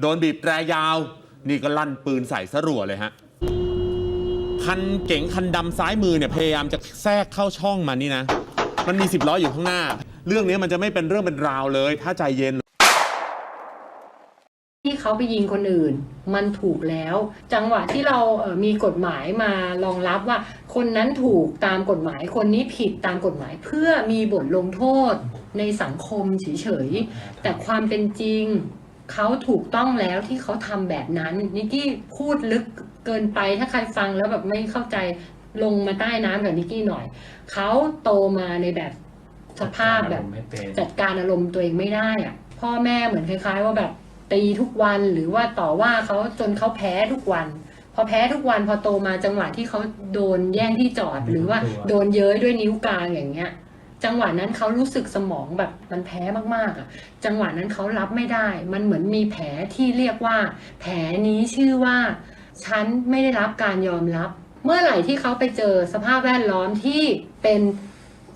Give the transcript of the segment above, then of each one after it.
โดนบีบแตรยาว นี่ก็ลั่นปืนใส่สรัวเลยฮะคันเก๋งคันดำซ้ายมือเนี่ยพยายามจะแทรกเข้าช่องมันนี่นะ มันมีสิบล้ออยู่ข้างหน้า เรื่องนี้มันจะไม่เป็นเรื่องเป็นราวเลย ถ้าใจเย็น ที่เขาไปยิงคนอื่น มันถูกแล้ว จังหวะที่เราเมีกฎหมายมารองรับว่า คนนั้นถูกตามกฎหมายคนนี้ผิดตามกฎหมายเพื่อมีบทลงโทษในสังคมเฉยๆแต่ความเป็นจริง เขาถูกต้องแล้วที่เขาทำแบบนั้นนิกกี้พูดลึกเกินไปถ้าใครฟังแล้วแบบไม่เข้าใจลงมาใต้น้ำกับนิกกี้หน่อย เขาโตมาในแบบสภาพแบบไม่เป็นจัดการอารมณ์ตัวเองไม่ได้อะพ่อแม่เหมือนคล้าย ๆ ว่าแบบตีทุกวันหรือว่าต่อว่าเขาจนเขาแพ้ทุกวัน พอแพ้ทุกวันพอโตมาจังหวะที่เขาโดนแย่งที่จอดหรือว่าโดนเย้ยด้วยนิ้วกลางอย่างเงี้ย จังหวะนั้นเขารู้สึกสมองแบบมันแพ้มากๆอะ จังหวะนั้นเขารับไม่ได้ มันเหมือนมีแผลที่เรียกว่า แผลนี้ชื่อว่า ฉันไม่ได้รับการยอมรับ เมื่อไหร่ที่เขาไปเจอสภาพแวดล้อมที่เป็น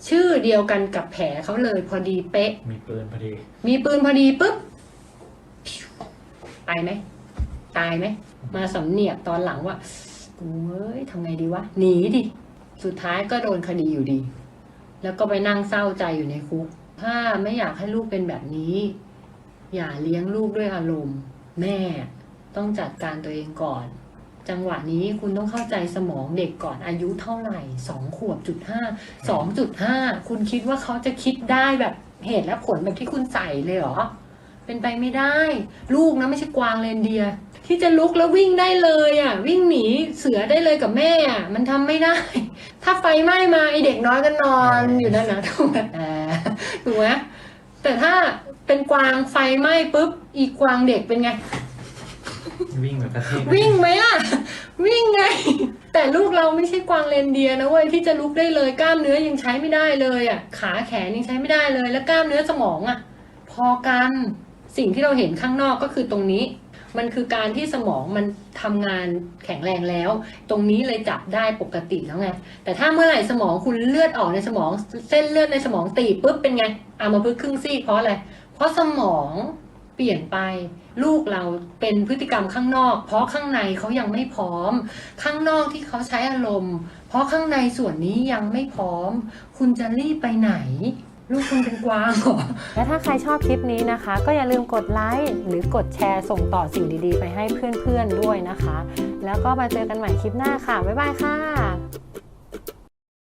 ชื่อเดียวกันกับแผลเขาเลยพอดีเป๊ะ มีปืนพอดี มีปืนพอดีปุ๊บตายไหมตายไหมมาสำเนียกตอนหลังว่ากูเอ้ยทำไงดีวะหนีดิ สุดท้ายก็โดนคดีอยู่ดี แล้วก็ไปนั่งเศร้าใจอยู่ในคุก ถ้าไม่อยากให้ลูกเป็นแบบนี้ อย่าเลี้ยงลูกด้วยอารมณ์ แม่ต้องจัดการตัวเองก่อน จังหวะนี้คุณต้องเข้าใจสมองเด็กก่อนอายุเท่าไหร่สองขวบจุดห้าสองจุดห้าคุณคิดว่าเขาจะคิดได้แบบเหตุและผลแบบที่คุณใส่เลยเหรอ เป็นไปไม่ได้ ลูกนะไม่ใช่กวางเรนเดียร์ที่จะลุกแล้ววิ่งได้เลยอะ วิ่งหนีเสือได้เลยกับแม่อะมันทำไม่ได้ ถ้าไฟไหม้มาไอเด็กน้อยก็นอนอยู่นั่นนะถูกไหมอ่าถูกไหมแต่ถ้าเป็นกวางไฟไหม้ปุ๊บ อีกกวางเด็กเป็นไง วิ่งแบบกระเทกวิ่งไหมล่ะ วิ่งไง แต่ลูกเราไม่ใช่กวางเรนเดียร์นะเว้ยที่จะลุกได้เลยกล้ามเนื้อยังใช้ไม่ได้เลยอะ ขาแขนยังใช้ไม่ได้เลย แล้วกล้ามเนื้อสมองอะ พอกันสิ่งที่เราเห็นข้างนอกก็คือตรงนี้ มันคือการที่สมองมันทำงานแข็งแรงแล้ว ตรงนี้เลยจับได้ปกติแล้วไง แต่ถ้าเมื่อไหร่สมองคุณเลือดออกในสมองเส้นเลือดในสมองตีปุ๊บเป็นไงอามาพึกษ์ครึ่งซีกเพราะอะไร เพราะสมองเปลี่ยนไปลูกเราเป็นพฤติกรรมข้างนอก เพราะข้างในเขายังไม่พร้อม ข้างนอกที่เขาใช้อารมณ์ เพราะข้างในส่วนนี้ยังไม่พร้อม คุณจะรีบไปไหน ลูกคุณเป็นกวางเหรอ และถ้าใครชอบคลิปนี้นะคะ ก็อย่าลืมกดไลค์หรือกดแชร์ส่งต่อสิ่งดีๆ ไปให้เพื่อนๆด้วยนะคะ แล้วก็มาเจอกันใหม่คลิปหน้าค่ะ บ๊ายบายค่ะ